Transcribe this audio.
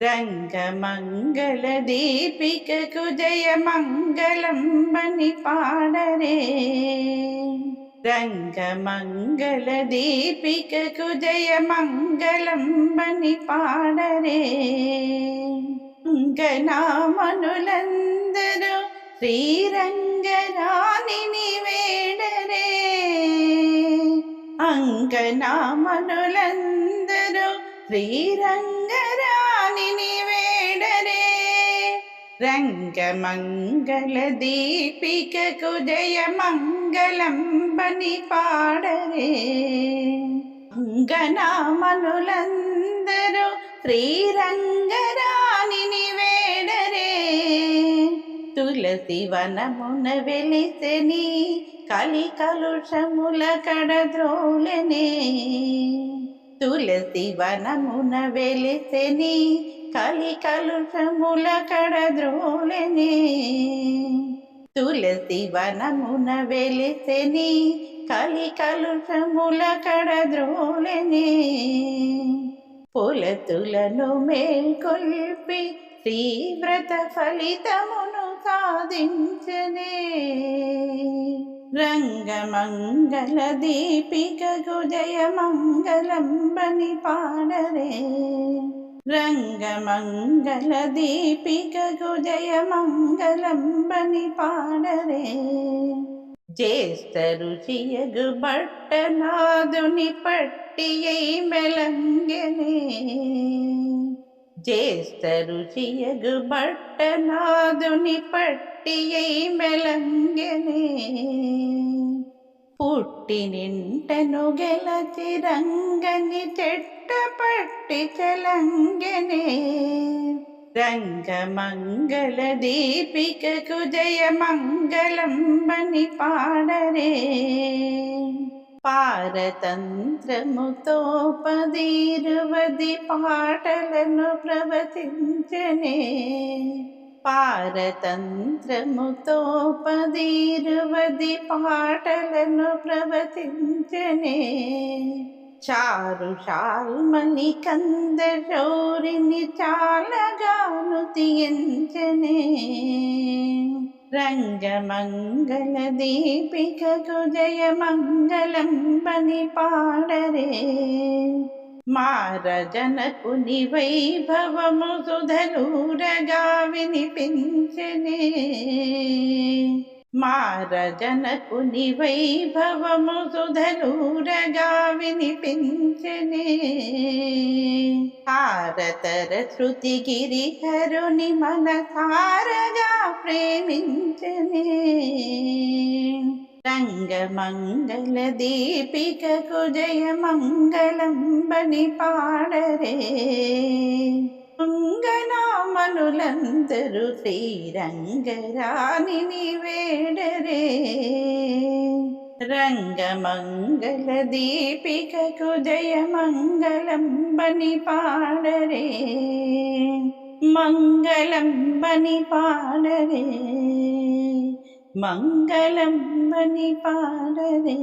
రంగమంగళదీపికకు జయమంగళం బని పాడరే రంగమంగళదీపికకు జయమంగళం బని పాడరే అంగనామనులందరూ శ్రీరంగరాణిని వేడరే అంగనామనులందరూ శ్రీరంగరాణిని వేడరే రంగమంగళ దీపికకు జయమంగళం బని పాడరే అంగనామనులందరూ శ్రీరంగరాణిని వేడరే తులసి వనమున వెలిసెని కలి కలుషముల కడద్రోలనే తులసి వనమున వెలిసెని కలి కలుషముల కడద్రోలని. తులసి వనమున వెలిసెని కలి కలుషముల కడద్రోలనే. పొలతులను మేల్కొల్పి తీవ్రత ఫలితమును సాధించనే రంగమంగళ దీపికకు జయమంగళం బని పాడరే రంగమంగళ దీపికకు జయమంగళం బని పాడరే జ్యేష్ఠ రుచియగు భట్టనాదుని పట్టియై మెలంగనే చేస్తరు చియగు బట్టనాదుని పట్టియై మెలంగనే. పుట్టి నింటను గెలచి రంగని చెట్ట పట్టి చలంగనే. రంగమంగళ దీపికకు జయమంగళం బని పాడరే. పారతంత్రముతో పదీరువది పాటలను ప్రవచించనే పారతంత్రముతో పదీరువది పాటలను ప్రవచించనే చారు శాల్మని కందరౌరిని చాలగాను తీయించనే. రంగమంగళ దీపికకు జయమంగళం బని పాడరే మారజనకుని వైభవము సుధనూరగా వినిపించనే. మారజనకు నివైభవము సుధనూరగా వినిపించనే హారతర శృతి గిరిహరుని మనసారగా ప్రేమించనే. రంగమంగళ దీపికకు జయమంగళం బని పాడరే. అంగనామనులందరూ శ్రీరంగరాణిని వేడరే రంగమంగళ దీపికకు జయమంగళం బని పాడరే. మంగళంబని పాడరే. మంగళంబని పాడరే.